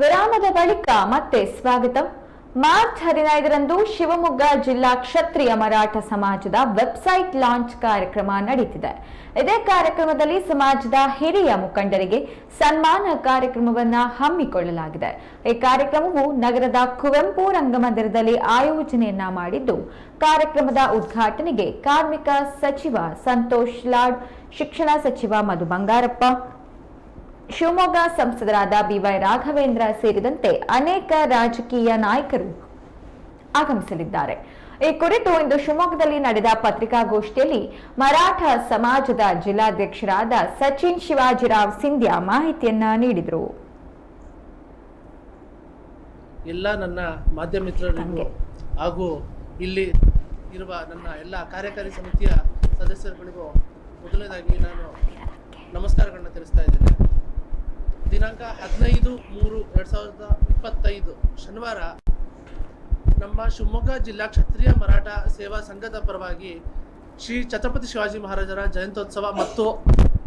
ವಿರಾಮದ ಬಳಿಕ ಮತ್ತೆ ಸ್ವಾಗತ. ಮಾರ್ಚ್ ಹದಿನೈದರಂದು ಶಿವಮೊಗ್ಗ ಜಿಲ್ಲಾ ಕ್ಷತ್ರಿಯ ಮರಾಠ ಸಮಾಜದ ವೆಬ್ಸೈಟ್ ಲಾಂಚ್ ಕಾರ್ಯಕ್ರಮ ನಡೀತಿದೆ. ಇದೇ ಕಾರ್ಯಕ್ರಮದಲ್ಲಿ ಸಮಾಜದ ಹಿರಿಯ ಮುಖಂಡರಿಗೆ ಸನ್ಮಾನ ಕಾರ್ಯಕ್ರಮವನ್ನ ಹಮ್ಮಿಕೊಳ್ಳಲಾಗಿದೆ. ಈ ಕಾರ್ಯಕ್ರಮವು ನಗರದ ಕುವೆಂಪು ರಂಗಮಂದಿರದಲ್ಲಿ ಆಯೋಜನೆಯನ್ನ ಮಾಡಿದ್ದು, ಕಾರ್ಯಕ್ರಮದ ಉದ್ಘಾಟನೆಗೆ ಕಾರ್ಮಿಕ ಸಚಿವ ಸಂತೋಷ್ ಲಾಡ್, ಶಿಕ್ಷಣ ಸಚಿವ ಮಧು ಬಂಗಾರಪ್ಪ ಶಿವಮೊಗ್ಗ ಸಂಸದರಾದ ಬಿವೈ ರಾಘವೇಂದ್ರ ಸೇರಿದಂತೆ ಅನೇಕ ರಾಜಕೀಯ ನಾಯಕರು ಆಗಮಿಸಲಿದ್ದಾರೆ. ಈ ಕುರಿತು ಇಂದು ಶಿವಮೊಗ್ಗದಲ್ಲಿ ನಡೆದ ಪತ್ರಿಕಾಗೋಷ್ಠಿಯಲ್ಲಿ ಮರಾಠ ಸಮಾಜದ ಜಿಲ್ಲಾಧ್ಯಕ್ಷರಾದ ಸಚಿನ್ ಶಿವಾಜಿರಾವ್ ಸಿಂಧ್ಯಾ ಮಾಹಿತಿಯನ್ನ ನೀಡಿದರು. ಎಲ್ಲ ನನ್ನ ಮಾಧ್ಯಮ ಮಿತ್ರರಿಗೂ ಹಾಗೂ ಇಲ್ಲಿ ಇರುವ ನನ್ನ ಎಲ್ಲ ಕಾರ್ಯಕಾರಿ ಸಮಿತಿಯ ಸದಸ್ಯರುಗಳಿಗೂ ಮೊದಲನೇದಾಗಿ ನಾನು ನಮಸ್ಕಾರಗಳನ್ನ ತಿಳಿಸ್ತಾ ಇದ್ದೇನೆ. ದಿನಾಂಕ ಹದಿನೈದು ಮೂರು ಎರಡು ಸಾವಿರದ ಇಪ್ಪತ್ತೈದು. ಶನಿವಾರ ನಮ್ಮ ಶಿವಮೊಗ್ಗ ಜಿಲ್ಲಾ ಕ್ಷತ್ರಿಯ ಮರಾಠ ಸೇವಾ ಸಂಘದ ಪರವಾಗಿ ಶ್ರೀ ಛತ್ರಪತಿ ಶಿವಾಜಿ ಮಹಾರಾಜರ ಜಯಂತ್ಯೋತ್ಸವ ಮತ್ತು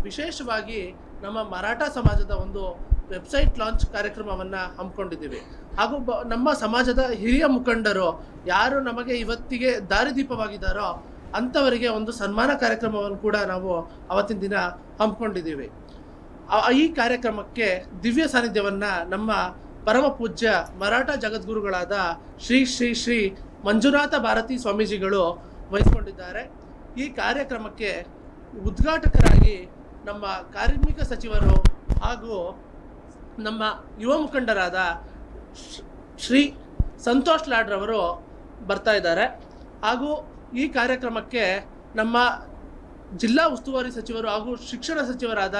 ವಿಶೇಷವಾಗಿ ನಮ್ಮ ಮರಾಠ ಸಮಾಜದ ಒಂದು ವೆಬ್ಸೈಟ್ ಲಾಂಚ್ ಕಾರ್ಯಕ್ರಮವನ್ನು ಹಮ್ಮಿಕೊಂಡಿದ್ದೀವಿ. ಹಾಗೂ ಬ, ನಮ್ಮ ಸಮಾಜದ ಹಿರಿಯ ಮುಖಂಡರು ಯಾರು ನಮಗೆ ಇವತ್ತಿಗೆ ದಾರಿದೀಪವಾಗಿದ್ದಾರೋ ಅಂಥವರಿಗೆ ಒಂದು ಸನ್ಮಾನ ಕಾರ್ಯಕ್ರಮವನ್ನು ಕೂಡ ನಾವು ಅವತ್ತಿನ ದಿನ ಹಮ್ಮಿಕೊಂಡಿದ್ದೀವಿ. ಈ ಕಾರ್ಯಕ್ರಮಕ್ಕೆ ದಿವ್ಯ ಸಾನ್ನಿಧ್ಯವನ್ನ ನಮ್ಮ ಪರಮ ಪೂಜ್ಯ ಮರಾಠ ಜಗದ್ಗುರುಗಳಾದ ಶ್ರೀ ಶ್ರೀ ಶ್ರೀ ಮಂಜುನಾಥ ಭಾರತಿ ಸ್ವಾಮೀಜಿಗಳು ವಹಿಸಿಕೊಂಡಿದ್ದಾರೆ. ಈ ಕಾರ್ಯಕ್ರಮಕ್ಕೆ ಉದ್ಘಾಟಕರಾಗಿ ನಮ್ಮ ಕಾರ್ಮಿಕ ಸಚಿವರು ಹಾಗೂ ನಮ್ಮ ಯುವ ಮುಖಂಡರಾದ ಶ್ರೀ- ಸಂತೋಷ್ ಲಾಡ್ರವರು ಬರ್ತಾ ಇದ್ದಾರೆ. ಹಾಗೂ ಈ ಕಾರ್ಯಕ್ರಮಕ್ಕೆ ನಮ್ಮ ಜಿಲ್ಲಾ ಉಸ್ತುವಾರಿ ಸಚಿವರು ಹಾಗೂ ಶಿಕ್ಷಣ ಸಚಿವರಾದ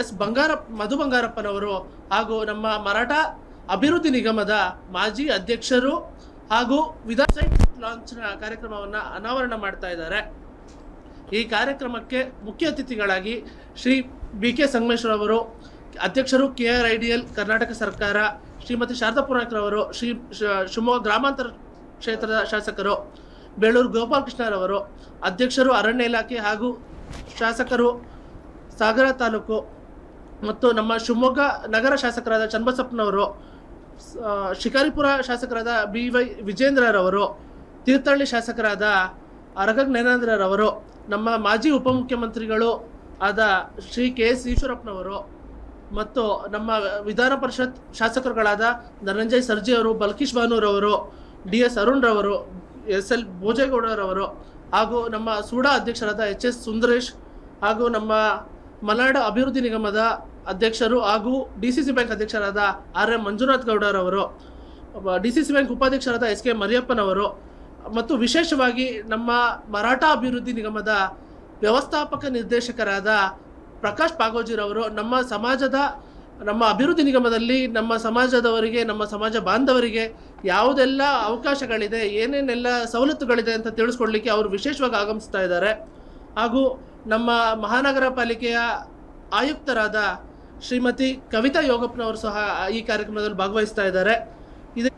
ಎಸ್ ಬಂಗಾರಪ್ಪ ಮಧು ಬಂಗಾರಪ್ಪನವರು ಹಾಗೂ ನಮ್ಮ ಮರಾಠ ಅಭಿವೃದ್ಧಿ ನಿಗಮದ ಮಾಜಿ ಅಧ್ಯಕ್ಷರು ಹಾಗೂ ವಿಧಾನಸೈಟ್ ಲಾಂಚ್ ಕಾರ್ಯಕ್ರಮವನ್ನು ಅನಾವರಣ ಮಾಡ್ತಾ ಇದ್ದಾರೆ. ಈ ಕಾರ್ಯಕ್ರಮಕ್ಕೆ ಮುಖ್ಯ ಅತಿಥಿಗಳಾಗಿ ಶ್ರೀ ಬಿ ಕೆ ಸಂಗಮೇಶ್ವರ ಅವರು, ಅಧ್ಯಕ್ಷರು K R I D L Karnataka ಸರ್ಕಾರ, ಶ್ರೀಮತಿ ಶಾರದಾ ಪುರಾಣಕರವರು ಶ್ರೀ ಶಿವಮೊಗ್ಗ ಗ್ರಾಮಾಂತರ ಕ್ಷೇತ್ರದ ಶಾಸಕರು, ಬೇಳೂರು ಗೋಪಾಲಕೃಷ್ಣರವರು ಅಧ್ಯಕ್ಷರು ಅರಣ್ಯ ಇಲಾಖೆ ಹಾಗೂ ಶಾಸಕರು, ಸಾಗರ ತಾಲೂಕು ಮತ್ತು ನಮ್ಮ ಶಿವಮೊಗ್ಗ ನಗರ ಶಾಸಕರಾದ ಚನ್ನಬಸಪ್ಪನವರು ಶಿಕಾರಿಪುರ ಶಾಸಕರಾದ ಬಿ ವೈ ವಿಜೇಂದ್ರರವರು, ತೀರ್ಥಹಳ್ಳಿ ಶಾಸಕರಾದ ಅರಗ ಜ್ಞಾನೇಂದ್ರರವರು ನಮ್ಮ ಮಾಜಿ ಉಪಮುಖ್ಯಮಂತ್ರಿಗಳು ಆದ ಶ್ರೀ ಕೆ ಎಸ್ ಈಶ್ವರಪ್ಪನವರು ಮತ್ತು ನಮ್ಮ ವಿಧಾನ ಪರಿಷತ್ ಶಾಸಕರುಗಳಾದ ಧನಂಜಯ್ ಸರ್ಜಿ ಅವರು, ಬಲ್ಕೀಶ್ ಭಾನುರವರು, ಡಿ ಎಸ್ ಅರುಣ್ ರವರು ಎಸ್ ಎಲ್ ಭೋಜೇಗೌಡರವರು ಹಾಗೂ ನಮ್ಮ ಸೂಡಾ ಅಧ್ಯಕ್ಷರಾದ ಎಚ್ ಎಸ್ ಸುಂದರೇಶ್ ಹಾಗೂ ನಮ್ಮ ಮಲೆನಾಡು ಅಭಿವೃದ್ಧಿ ನಿಗಮದ ಅಧ್ಯಕ್ಷರು ಹಾಗೂ ಡಿ ಸಿ ಸಿ ಬ್ಯಾಂಕ್ ಅಧ್ಯಕ್ಷರಾದ ಆರ್ ಎಂ ಮಂಜುನಾಥ್ ಗೌಡರವರು ಡಿ ಸಿ ಸಿ ಬ್ಯಾಂಕ್ ಉಪಾಧ್ಯಕ್ಷರಾದ ಎಸ್ ಕೆ ಮರಿಯಪ್ಪನವರು ಮತ್ತು ವಿಶೇಷವಾಗಿ ನಮ್ಮ ಮರಾಠ ಅಭಿವೃದ್ಧಿ ನಿಗಮದ ವ್ಯವಸ್ಥಾಪಕ ನಿರ್ದೇಶಕರಾದ ಪ್ರಕಾಶ್ ಪಾಗೋಜಿರವರು, ನಮ್ಮ ಸಮಾಜದ, ನಮ್ಮ ಅಭಿವೃದ್ಧಿ ನಿಗಮದಲ್ಲಿ ನಮ್ಮ ಸಮಾಜದವರಿಗೆ, ನಮ್ಮ ಸಮಾಜ ಬಾಂಧವರಿಗೆ ಯಾವುದೆಲ್ಲ ಅವಕಾಶಗಳಿದೆ, ಏನೇನೆಲ್ಲ ಸವಲತ್ತುಗಳಿದೆ ಅಂತ ತಿಳಿಸ್ಕೊಡ್ಲಿಕ್ಕೆ ಅವರು ವಿಶೇಷವಾಗಿ ಆಗಮಿಸ್ತಾ ಇದ್ದಾರೆ. ಹಾಗೂ ನಮ್ಮ ಮಹಾನಗರ ಪಾಲಿಕೆಯ ಆಯುಕ್ತರಾದ ಶ್ರೀಮತಿ ಕವಿತಾ ಯೋಗಪ್ಪನವರು ಸಹ ಈ ಕಾರ್ಯಕ್ರಮದಲ್ಲಿ ಭಾಗವಹಿಸ್ತಾ ಇದ್ದಾರೆ. ಇದು